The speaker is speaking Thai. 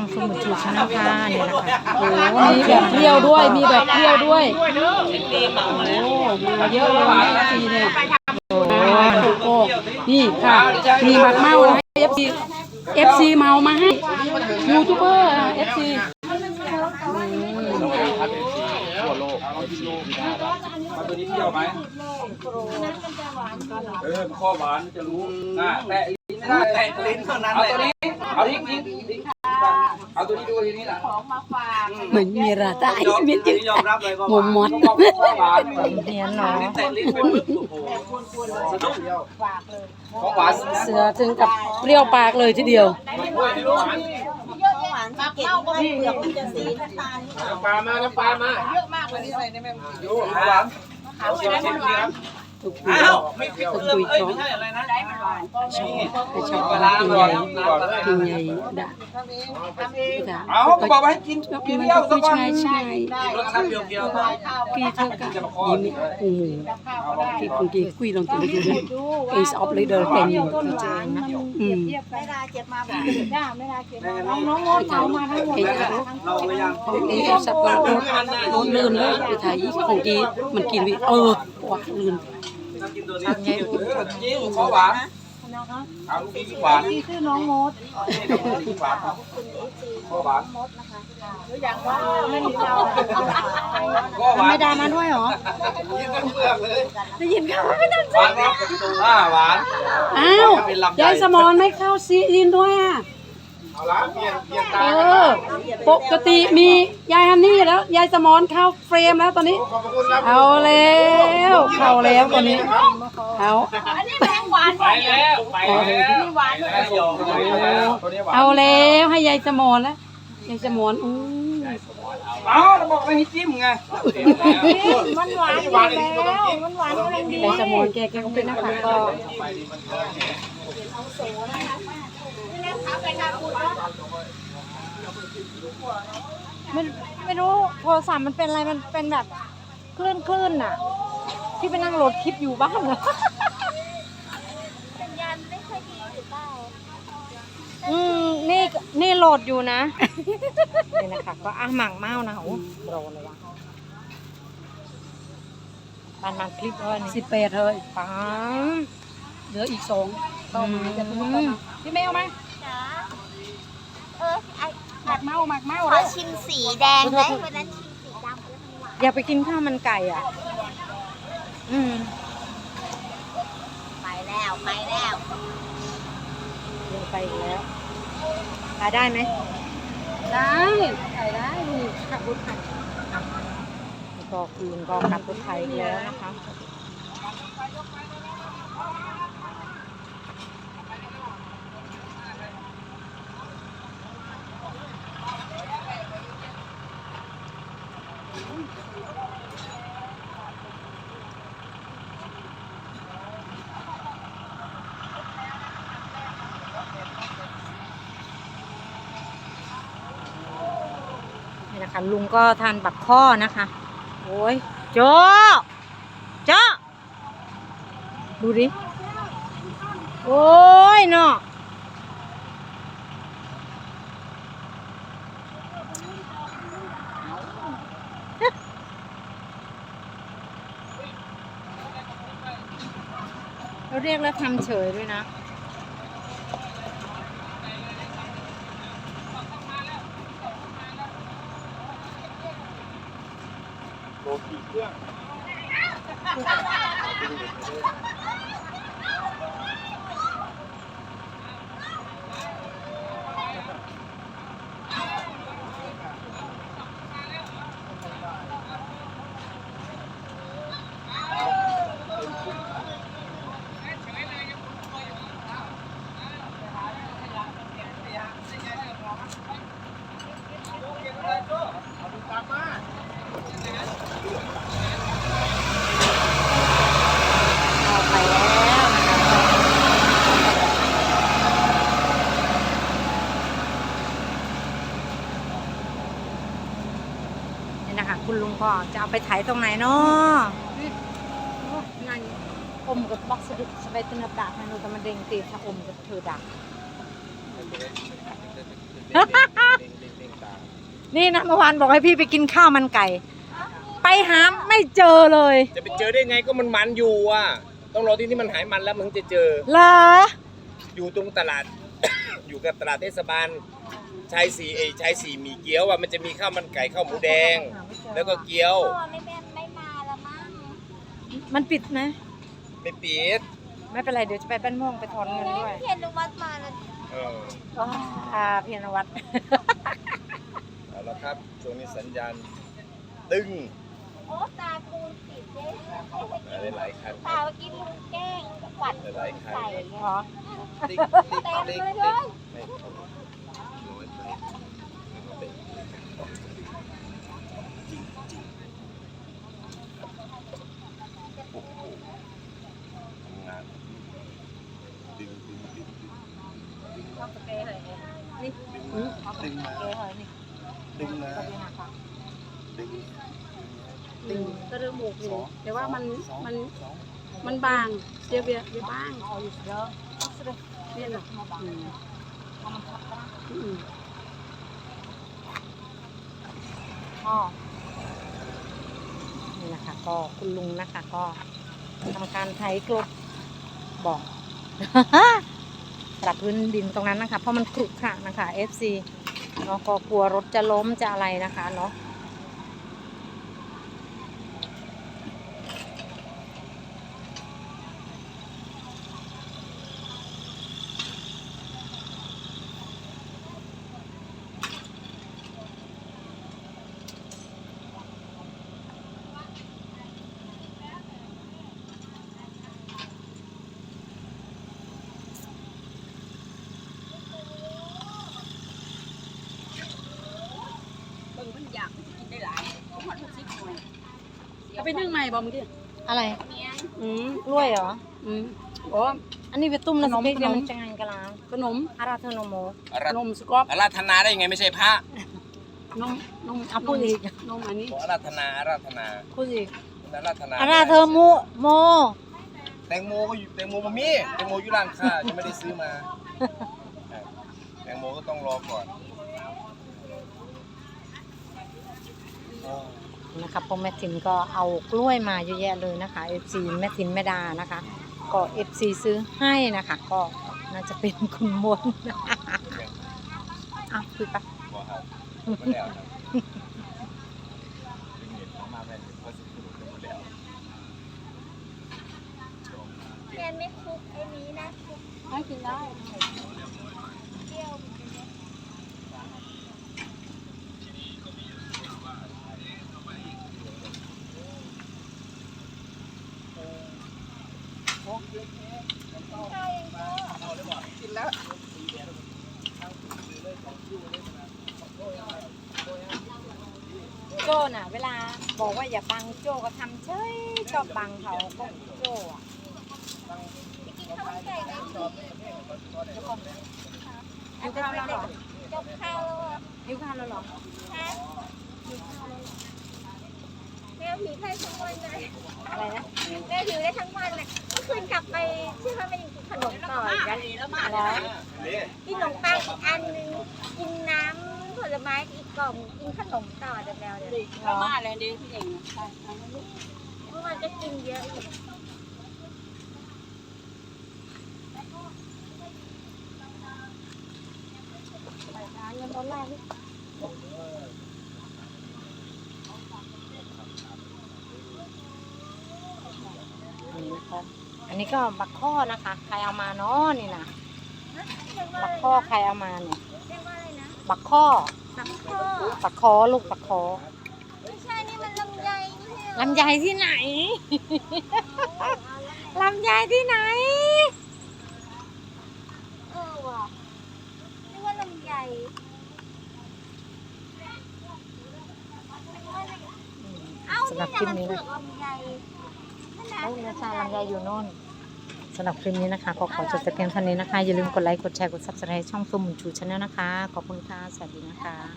องสมุทรชูชนะค่ะเนี่ยนะคะโอ้มีแบบเปรี้ยวด้วย มีแบบเปรี้ยวด้วย โอ้มาเยอะเลยนะซีเนี่ยโอ้โอ้นี่ค่ะ มีหมักเมานะเอฟซีเอฟซีเมามาให้ยูทูบเบอร์เอฟซีทั่วโลกเอาที่ดูมาตัวนี้เที่ยวไหมเออข้อหวานจะรู้อ่าแตะลิ้นไม่ได้แตะลิ้นเท่านั้นเอาตัวนี้เอาทิ้งทิ้งทิ้ง เอาตัวนี้ดูทีนี้ล่ะเหมือนมีราตายมีจืดยอมรับเลยว่าหมมมดข้อหวานเนียนเนาะแตะลิ้นไปปึ๊บโอ้โหสนุกของหวานเสือถึงกับเปรี้ยวปากเลยทีเดียวกล้วยนี่หวานหวานสังเกตว่าเปลือกมันจะสีน้ำตาลน้ำปลามาน้ำปลามาเยอะมากเลยนี่ใส่ในแม่ยูหวานเอาชิมชิมชิม ทุกอ้าวไม่เปรี้ยวเลยเอ้ยไม่ใช่อะไรนะไปชอบอะไรกินใหญ่กินใหญ่ด่าเอาก็บอกว่าให้กินก็เปรี้ยวก็สักวันใช่ใช่รสชาติเปรี้ยวๆกีเธอก็ยิ้มโอ้โหกีคุณกีคุยลองตัวดูดิเอซออฟลีเดอร์เป็นอยู่ตัวเองนะอืมไม่ได้เจ็บมาบอกน้องมดเอามาทั้งหมดเองก็เราไม่ยังของกีโทรศัพท์ก็โดลื่นเลยไปถ่ายของกีมันกินวิเออว้าลื่นกิน ตัวนี้ยิ่งขอหวานเอาลูกนี้หวานชื่อน้องมดหวานขอหวานก็หวานไม่ได้มาด้วยเหรอยินกันเปลือกเลยได้ยินเขาไม่ได้หวานครับอ่าหวานอ้าวยายสมอนไม่เข้าซีอินด้วยอะ เอาละเปลี่ยนเปลี่ยนเอตาอปกติมียายฮันนี่แล้วยายสมอนเข้าเฟรมแล้วตอนนี้ขอบคุณครับเอาแล้วเข้าแล้วตอนนี้เอาไปแล้วไปแล้วหวานเลยตัวนี้หวานเอาแล้วให้ยายสมอนแล้วยายสมอนอู้เอาเราบอกไม่ให้จิ้มไงมันหวานอยู่แล้วมันหวานกำลังดียายสมอนแกแกก็เป็นนักข่าวก็ ไม่ไม่รู้โทรศัพท์มันเป็นอะไรมันเป็นแบบคลื่นคลื่นๆน่ะ ที่ไปนั่งโหลดคลิปอยู่บ้านนะสัญญาณไม่ค่อยดีหรือเปล่าอืมนี่นี่โหลดอยู่นะนี่นะคะก็อะหมังเมานะโอ้โดนเลยวะปานมันคลิปเลยนี่สิบแปดเลยปังเหลืออีกสองเข้ามาจะพูดอืมพี่เมย์เอาไหม จ้าเออไอ หมั กเมาหมักเมาขอชิมสีแดงไหมวันนั้นชิมสีดำแล้วมันหวานอย่าไปกินข้าวมันไก่อะ อืมไปแล้วไปแล้วเดินไปอีกแล้วขายได้ไหมได้ใส่ได้นี่ขับรถไถก็คืนก็กลับรถไทยอีกแล้วนะคะ นี่ะคะ ลุงก็ทานบักข้อนะคะ โอ้ยโจโจดูดิ โอ้ยเนาะเราเรียกแล้วทำเฉยด้วยนะ Yeah. จะเอาไปถ่ายตรงไหนเนาะงานอมกับบ็อกซ์ดุสบายตนับดาบให้หนูแต่มันเด้งตีถ้าอมกับเธอดักนี่นะเมื่อวานบอกให้พี่ไปกินข้าวมันไก่ ไปหาไม่เจอเลย จะไปเจอได้ไงก็มันมันอยู่อะ ต้องรอที่ที่มันหายมันแล้วมึงจะเจอเหรออยู่ตรงตลาด อยู่กับตลาดเทศบาลชายสีเอยชายสีหมีเกี๊ยวอะมันจะมีข้าวมันไก่ข้าวหมูแดง แล้วก็เกี๊ยว พ่อไม่แม่ไม่มาแล้วมั้งมันปิดไหมไม่ปิดไม่เป็นไร เดี๋ยวจะไปบ้านม่วงไปถอนเงินด้วยเห็นนุวัดมาแล้วเอออ่าพี่นวัดเอาละครับช่วงนี้สัญญาณตึงโอ้ตาปูนติดเด้หลายๆคันตาเมื่อกี้ลุงแกล้งกวัดหลายๆคันใส่เหรอติ๊กติ๊กติ๊กติ๊กไม่เอาน้อยไปเอาไปจริงจริงโอ้โหทำงานดึงดึงดึงดึงดึงมาดึงมาดึงมาดึง ดึงก็เริ่มหมก อยู่แต่ว่ามันสองมันสองมันบางเดี๋ยวเดี๋ยวเดี๋ยวบางเอาอยู่เยอะเนี่ยหรออืมอืมอ๋อนี่นะคะก็คุณลุงนะคะก็ทำการไถกลบบอกปรับพื้นดินตรงนั้นนะคะ เพราะมันขรุขระนะคะ FC เนาะก็กลัวรถจะล้มจะอะไรนะคะเนาะ บิ่งมันอยากมันจะกินได้หลายเพราะมันมันซิกหน่อยเอาไปนึ่งใหม่บ่เมื่อกี้อะไรอืมกล้วยเหรอ อืมอ๋อ อันนี้ไปตุ้มแล้วขนมสเปกเดียวขนม มันจะงานกะลาขนมอาราเธโนโม อารันมสกอปอาราธนาได้ยังไงไม่ใช่พระนมนมเอาพูดอีก นมอันนี้ บอกอาราธนาอาราธนาพูดอีกอาราธนาอาราเธอโมโม แตงโมก็อยู่แตงโมมามีแตงโมอยู่ร้านค้ายังไม่ได้ซื้อมา แตงโมก็ต้องรอก่อนอ๋อ นะคะพวกแม่ทินก็เอากล้วยมาเยอะแยะเลยนะคะ FC แม่ทินแม่ดานะคะ ก็ FC ซื้อให้นะคะ ก็น่าจะเป็นคุณมนต์อะคุยปะบอกครับไม่แล้วครับดึงเน็ตเข้ามาแม่งก็สิบกิโลเมตรหมดแล้วแกนไม่คุกไอ้นี้นะคุกให้กินได้เที่ยว จน่ะ เวลาบอกว่าอย่าบังโจก็ทำเฉยชอบบังเขาก็โจอะกินข้าวมันไก่ไหมหิวข้าวแล้วเหรอจบข้าวแล้วอะหิวข้าวแล้วเหรอฮะแมวหิวได้ทั้งวันเลยอะไรนะแม่หิวได้ทั้งวันเลยเมื่อคืนกลับไปที่ว่าไปกินขนมต่ออีกนะแล้วกินขนมปังอีกอันนึงกินน้ำผ ลไม้อีกกล่องกินขนมต่อเดี๋ยวแล้วเดี๋ยวเรามาแล้วเดี๋ยวพี่เองใช่เอามาลูกเมื่อวานก็กินเยอะอันนี้ก็บักข้อนะคะ ใครเอามาเนาะนี่นะบักข้อใครเอามาเนี่ย เรียกว่าอะไรนะบักข้อสักข้อบักคอลูกบักคอไม่ใช่นี่มันลำไยนี่เหรอลำไยที่ไหนเอาแล้วลำไยที่ไหน เออว่ะเรียกว่าลำไยเอ้าสำหรับนี่คลิปไงมันนี้เปลืนะอกลำไยนั่นนะโอ้ยนะชาลำไยอยู่โน่น สำหรับคลิปนี้นะคะก็ขอจบแต่เพียงเท่านี้นะคะ อย่าลืมกดไลค์ กดแชร์ กดซับสไครต์ช่องสมุนชูชาแนลนะคะ ขอบคุณค่ะ สวัสดีนะคะ